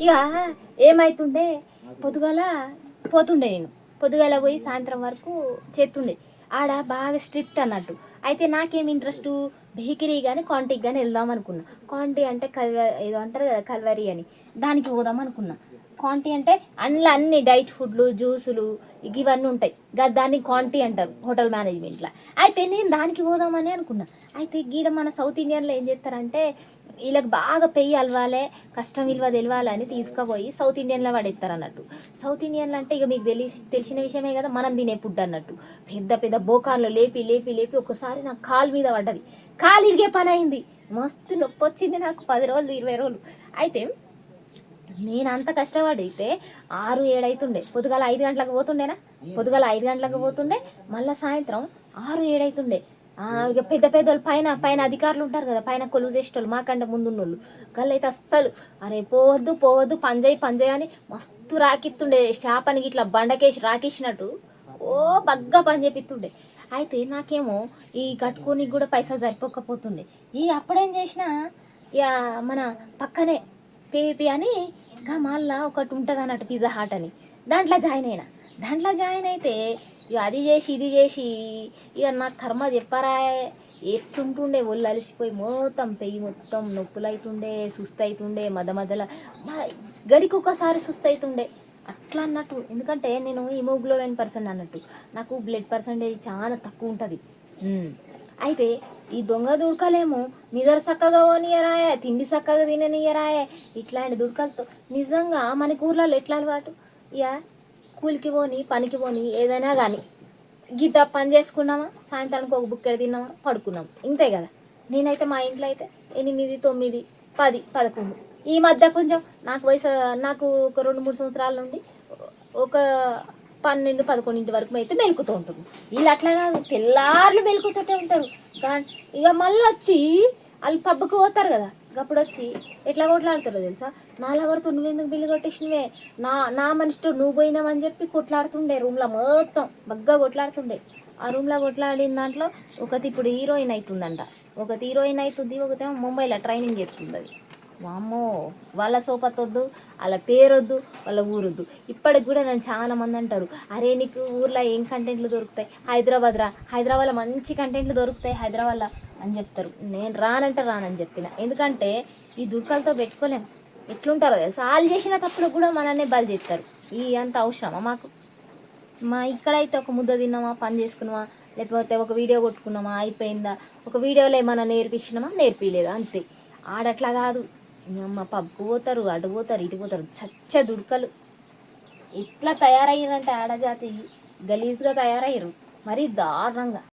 ఇక ఏమైతుండే? పొద్దుగాల పోతుండే నేను. పొద్దుగాల పోయి సాయంత్రం వరకు చేస్తుండే ఆడ బాగా స్ట్రిక్ట్ అన్నట్టు. అయితే నాకేం ఇంట్రెస్ట్? బేకరీ కానీ కాంటీకి కానీ వెళ్దాం అనుకున్నా. కాంటీ అంటే కల్వ ఏదో అంటారు కదా కల్వరీ అని. దానికి పోదాం అనుకున్నా. క్వాంటి అంటే అందులో అన్ని డైట్ ఫుడ్లు జ్యూసులు ఇవన్నీ ఉంటాయి. గా దాన్ని క్వాంటీ అంటారు హోటల్ మేనేజ్మెంట్లో అయితే నేను దానికి పోదామని అనుకున్నా. అయితే గీడ మన సౌత్ ఇండియన్లో ఏం చేస్తారంటే వీళ్ళకి బాగా పెయ్యి అలవాలే కష్టం విలువ తెలవాలని తీసుకుపోయి సౌత్ ఇండియన్లో పడేస్తారు అన్నట్టు. సౌత్ ఇండియన్లో అంటే ఇక మీకు తెలిసి తెలిసిన విషయమే కదా మనం తినే ఫుడ్ అన్నట్టు. పెద్ద పెద్ద బోకాన్లో లేపి లేపి లేపి ఒకసారి నాకు కాలు మీద పడ్డది. కాలు ఇరిగే పని అయింది. మస్తు నొప్పి వచ్చింది నాకు. పది రోజులు ఇరవై రోజులు. అయితే నేను అంత కష్టపడితే ఆరు ఏడైతుండే. పొద్దుగాల ఐదు గంటలకు పోతుండేనా? పొద్దుగాల ఐదు గంటలకు పోతుండే. మళ్ళీ సాయంత్రం ఆరు ఏడైతుండే. ఇక పెద్ద పెద్దోళ్ళు పైన పైన అధికారులు ఉంటారు కదా పైన కొలువు చేసేటోళ్ళు మాకంటే ముందున్నోళ్ళు. కళ్ళైతే అస్సలు అరే పోవద్దు పోవద్దు పంజయ్ పంజయ్ అని మస్తు రాకిత్తుండే. చేపని ఇట్లా బండకేసి రాకిచ్చినట్టు ఓ బగ్గా పని చేపిస్తుండే అయితే నాకేమో ఈ కట్టుకోనికి కూడా పైసలు సరిపోకపోతుండే. ఈ అప్పుడేం చేసినా ఇక మన పక్కనే పీవీపీ అని ఇంకా మళ్ళా ఒకటి ఉంటుంది అన్నట్టు పిజ్జా హాట్ అని. దాంట్లో జాయిన్ అయినా. దాంట్లో జాయిన్ అయితే ఇక అది చేసి ఇది చేసి ఇక నాకు కర్మ చెప్పారా? ఎట్లుంటుండే ఒళ్ళు అలసిపోయి మొత్తం పెయ్యి మొత్తం నొప్పులు అవుతుండే సుస్థ అవుతుండే మధ్య మధ్యలో గడికి ఒకసారి సుస్థ అవుతుండే అట్లా అన్నట్టు. ఎందుకంటే నేను హిమోగ్లోబిన్ పర్సన్ అన్నట్టు. నాకు బ్లడ్ పర్సంటేజ్ చాలా తక్కువ ఉంటుంది. అయితే ఈ దొంగ దుడకలేమో నిద్ర చక్కగా పోనీయరాయే తిండి చక్కగా తిననీయరాయే. ఇట్లాంటి దుడకలతో నిజంగా మన ఊర్లలో ఎట్లా అలవాటు? ఇక కూలికి పోని పనికి పోని ఏదైనా కానీ గీత పని చేసుకున్నామా? సాయంత్రానికి ఒక బుక్కెడ తిన్నామా? పడుకున్నాం. ఇంతే కదా? నేనైతే మా ఇంట్లో అయితే ఎనిమిది తొమ్మిది పది పదకొండు. ఈ మధ్య కొంచెం నాకు వయసు నాకు ఒక రెండు మూడు సంవత్సరాల నుండి ఒక పన్నెండు పదకొండింటి వరకు అయితే మెలుకుతూ ఉంటుంది. వీళ్ళు అట్లా కాదు తెల్లార్లు మెలుకుతూనే ఉంటారు. కానీ ఇక మళ్ళీ వచ్చి వాళ్ళు పబ్బుకు పోతారు కదా. అప్పుడు వచ్చి ఎట్లా కొట్లాడుతారో తెలుసా? నా లవర్తో నువ్వెందుకు బిల్లు కొట్టేసినవే నా నా మనిషితో నువ్వు పోయినావని చెప్పి కొట్లాడుతుండే రూమ్లో మొత్తం. బగ్గా కొట్లాడుతుండే. ఆ రూమ్లో కొట్లాడిన దాంట్లో ఒకటి ఇప్పుడు హీరోయిన్ అవుతుందంట ఒకటి హీరోయిన్ అవుతుంది ఒకతేమో ముంబైలో ట్రైనింగ్ చేస్తుంది అది వామ్మో వాళ్ళ సోపత్ వద్దు వాళ్ళ పేరొద్దు వాళ్ళ ఊరొద్దు. ఇప్పటికి కూడా నన్ను చాలా మంది అంటారు అరే నీకు ఊర్లో ఏం కంటెంట్లు దొరుకుతాయి? హైదరాబాద్ రా హైదరాబాద్లో మంచి కంటెంట్లు దొరుకుతాయి హైదరాబాద్లో? అని చెప్తారు. నేను రానంటే రానని చెప్పిన. ఎందుకంటే ఈ దుర్కలతో పెట్టుకోలేం. ఎట్లుంటారో తెలుసు? వాళ్ళు చేసిన తప్పుడు కూడా మనల్ని బలి చేస్తారు. ఈ అంత అవసరమా మాకు? మా ఇక్కడైతే ఒక ముద్ద తిన్నామా పని చేసుకున్నామా లేకపోతే ఒక వీడియో కొట్టుకున్నామా అయిపోయిందా? ఒక వీడియోలో ఏమైనా నేర్పించినామా నేర్పించలేదా అంతే. ఆడట్లా కాదు. అమ్మ పప్పు పోతారు అటు పోతారు ఇటు పోతారు. చచ్చ దుడకలు ఎట్లా తయారయ్యారంటే ఆడజాతి గలీజ్గా తయారయ్యారు మరీ దారుణంగా.